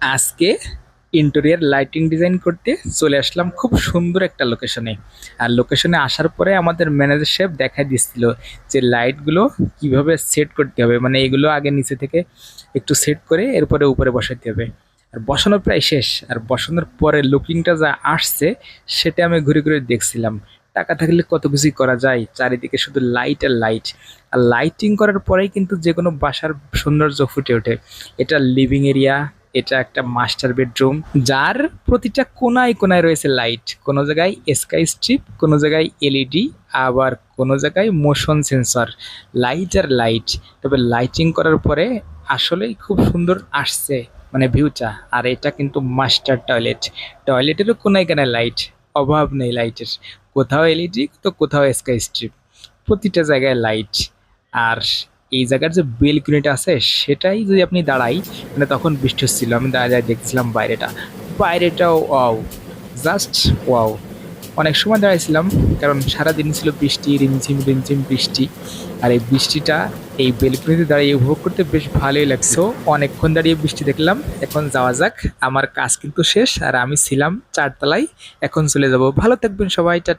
আজকে interior lighting design করতে চলে আসলাম খুব সুন্দর একটা লোকেশনে আর লোকেশনে আসার পরে আমাদের ম্যানেজার সাহেব দেখা দিচ্ছিল যে লাইটগুলো কীভাবে সেট করতে হবে। মানে এগুলো আগে নিচে থেকে একটু সেট করে এরপরে উপরে বসাতে হবে। আর বসানো প্রায় শেষ। আর বসানোর পরে লুকিংটা যা আসছে, সেটা আমি ঘুরে ঘুরে দেখছিলাম। টাকা থাকলে কত কিছুই করা যায়। চারিদিকে শুধু লাইট আর লাইট আর লাইটিং করার পরেই কিন্তু যে কোনো বাসার সৌন্দর্য ফুটে ওঠে। এটা লিভিং এরিয়া এটা একটা মাস্টার বেডরুম যার প্রতিটা কোনায় কোনায় রয়েছে লাইট কোনো জায়গায় স্কাই স্ট্রিপ কোনো জায়গায় এলইডি আবার কোনো জায়গায় মোশন সেন্সর লাইট আর লাইট তবে লাইটিং করার পরে আসলেই খুব সুন্দর আসছে মানে ভিউটা আর এটা কিন্তু মাস্টার টয়লেট টয়লেটেরও কোনায় কোনায় লাইট অভাব নেই লাইটের কোথাও এলইডি তো কোথাও স্কাই স্ট্রিপ প্রতিটা জায়গায় লাইট আর এই জায়গার যে বেলকুনিটা আছে সেটাই যদি আপনি দাঁড়াই মানে তখন বৃষ্টি হচ্ছিল আমি দাঁড়ায় দেখছিলাম বাইরেটা। বাইরেটাও ওয়াও। Just wow. অনেক সময় দাঁড়াইছিলাম কারণ সারাদিন ছিল বৃষ্টি রিমঝিম রিমঝিম বৃষ্টি। আর এই বৃষ্টিটা এই বেলকুনিতে দাঁড়িয়ে উপভোগ করতে বেশ ভালোই লাগছে। অনেকক্ষণ দাঁড়িয়ে বৃষ্টি দেখলাম। এখন যাওয়া যাক। আমার কাজ কিন্তু শেষ আর আমি ছিলাম চারতলায়। এখন চলে যাব। ভালো থাকবেন সবাই। টাটা।